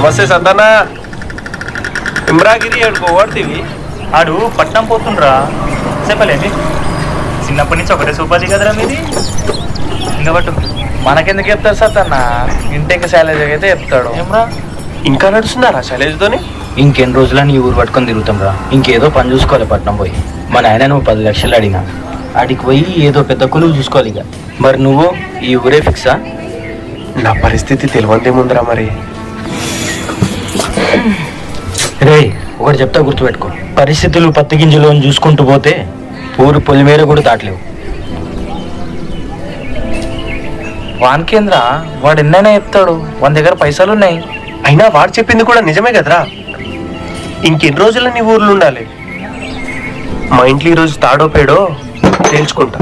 నమస్తే సంతాన. ఇమ్రాగిరి అడుగు ఓడుతీవి ఆడు పట్నం పోతుండ్రా. చెప్పలేండి చిన్నప్పటి నుంచి ఒకటే సూపాది కదరా మీది. ఇంకా పట్టు. మనకెందుకు చెప్తాడు సతన్న ఇంటికి శైలజ అయితే చెప్తాడు. ఏమ్రా? ఇంకా నడుస్తున్నారా శైలేజ్తోని ఇంకెన్ని రోజులని ఈ ఊరు పట్టుకొని తిరుగుతాం రా ఇంకేదో పని చూసుకోవాలి పట్నం పోయి. మా నాయన నువ్వు పది లక్షలు అడిగినా. ఆడికి పోయి ఏదో పెద్ద కొలువు చూసుకోవాలి ఇక. మరి నువ్వు ఈ ఊరే ఫిక్సా నా పరిస్థితి తెలివందేముందిరా మరి. రే ఒకటి చెప్తా గుర్తుపెట్టుకో. పరిస్థితులు పత్తి గింజలు అని చూసుకుంటూ పోతే ఊరు పొలిమేర కూడా దాటలేవు. వానికేంద్ర? వాడు ఎన్నైనా చెప్తాడు. వాని దగ్గర పైసలు ఉన్నాయి అయినా వాడు చెప్పింది కూడా నిజమే కదరా? ఇంకెన్ని రోజులు నీ ఊర్లో ఉండాలి? మా ఇంట్లో ఈరోజు తాడో పేడో తేల్చుకుంటా.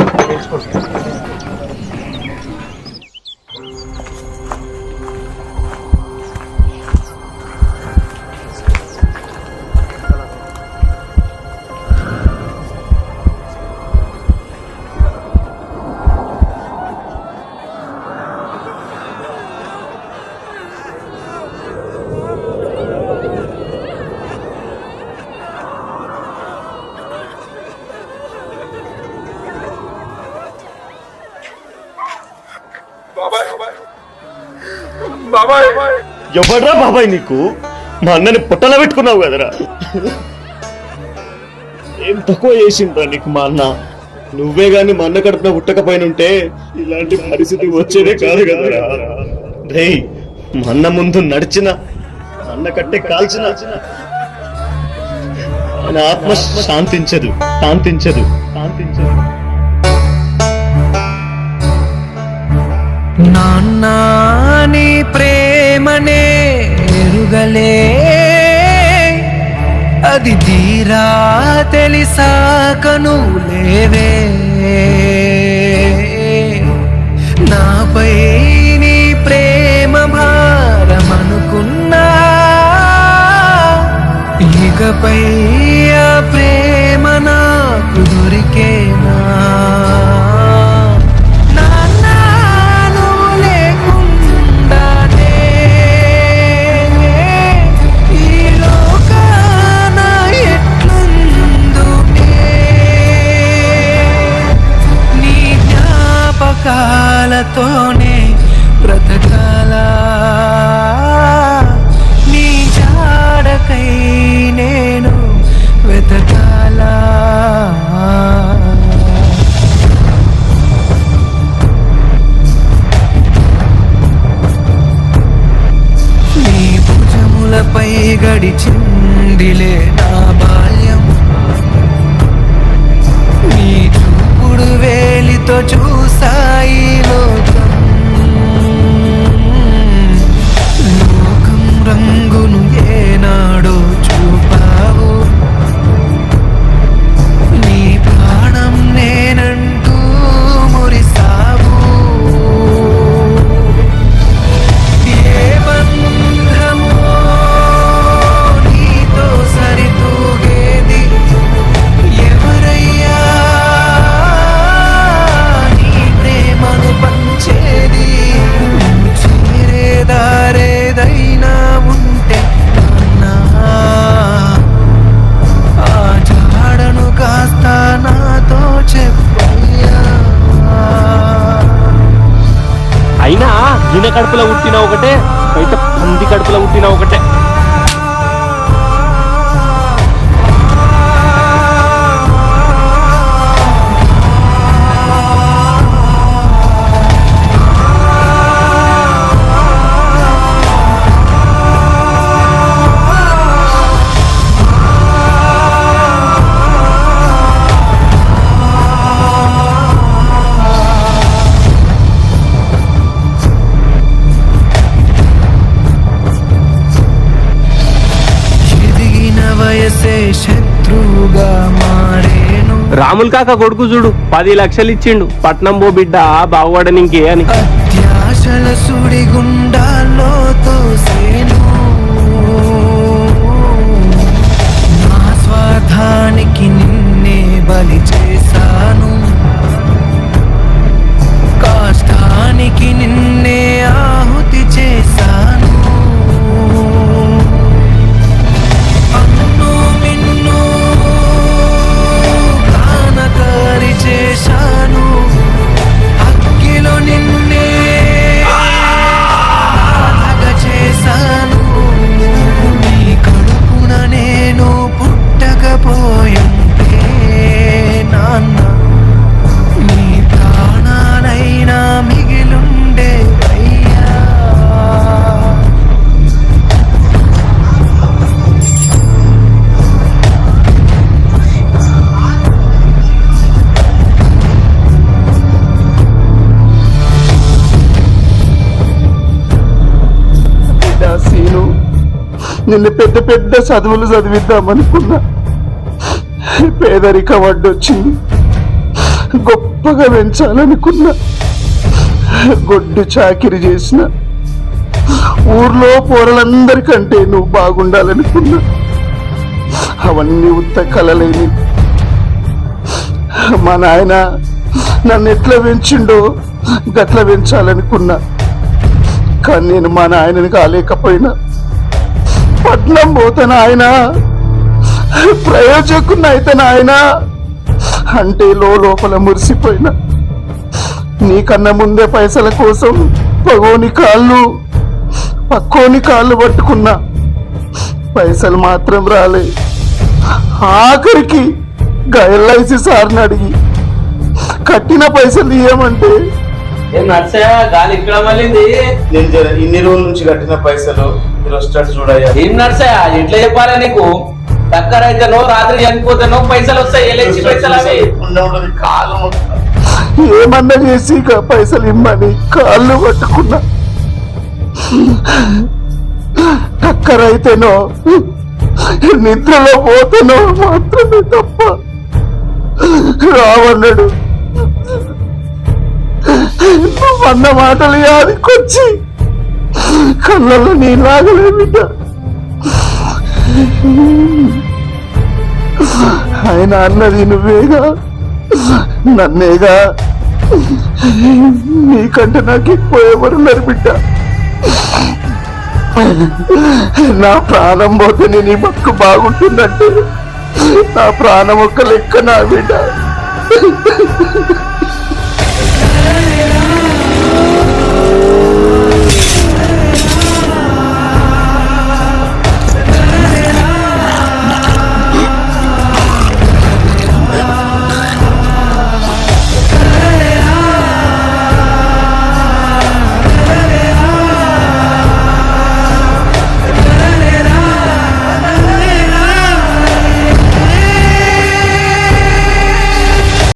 ఎవడ్రా బాబాయ్ నీకు? మా అన్నని పొట్టలో పెట్టుకున్నావు కదరా. ఏం తక్కువ చేసిండ్రా నీకు మా అన్న? నువ్వే గాని మా అన్న కడుపున పుట్టకపోయినుంటే ఇలాంటి పరిస్థితి వచ్చేదే కాదు కదరా. రేయ్ మా అన్న ముందు నడిచిన అన్న కట్టే కాల్చిన. ఆయన ఆత్మ శాంతించదు శాంతించదు శాంతించదు. నాన్న నీ ప్రేమనే ఎరుగలే. అది తీరా తెలిసాకను లేవే. నాపై నీ ప్రేమ భారమనుకున్నా ఇకపై గడిచిందిలే నా బాల్యం. నీ చూపుడు వేలితో చూసాయి లోకం పంది కడుపులో పుట్టిన ఒకటే వయసే శత్రువుగా మారేను? రాముల్ కాక కొడుకు చూడు పది లక్షలు ఇచ్చిండు. పట్నం పో బిడ్డ బాగుపడనింకే అని. అత్యాశల సుడి గుండాల్లో నిన్ను పెద్ద పెద్ద చదువులు చదివిద్దామనుకున్నా. పేదరికం అడ్డొచ్చింది గొప్పగా పెంచాలనుకున్నా. గొడ్డు చాకిరి చేసిన ఊర్లో పోరలందరికంటే నువ్వు బాగుండాలనుకున్నా. అవన్నీ ఉత్త కలలేని మా నాయన నన్ను ఎట్లా పెంచిండో గట్ల పెంచాలనుకున్నా. కానీ నేను మా నాయనని కాలేకపోయినా. పట్నం పోతాను ఆయన ప్రయోజకున్న అయితే నాయన అంటే లో లోపల మురిసిపోయినా. నీకన్నా ముందే పైసల కోసం పగోని కాళ్ళు పక్కోని కాళ్ళు పట్టుకున్నా. పైసలు మాత్రం రాలే. ఆఖరికి ఎల్ఐసి సార్ని అడిగి కట్టిన పైసలు ఇయ్యమంటే. ఏం నర్సయ్య గాలి ఇక్కడ జర ఇన్ని రోజుల నుంచి కట్టిన పైసలు. వస్తాడు చూడయ్యా. ఏం నర్సయ్య? ఎట్లా చెప్పాలా నీకు? టక్కర్ అయితేనో రాత్రి చనిపోతేనో పైసలు వస్తాయి ఎలక్చి పైసలు అవి? ఉండ ఉండదు కాలం ఏమన్నా చేసి ఇక పైసలు ఇమ్మని కాళ్ళు పట్టుకున్నా టక్కరైతేనో నిద్రలో పోతేనో మాత్రమే తప్ప. రావన్నాడు నువ్వన్న మాటలు యాదికొచ్చి. కళ్ళల్లో నీలాగలే బిడ్డ. ఆయన అన్నది నువ్వేగా? నన్నేగా? నీకంటే నాకు ఎక్కువ ఎవరున్నారు బిడ్డ? నా ప్రాణం పోతే నేను ఈ బతుకు బాగుంటుందంటే నా ప్రాణం ఒక్క లెక్క నా బిడ్డ.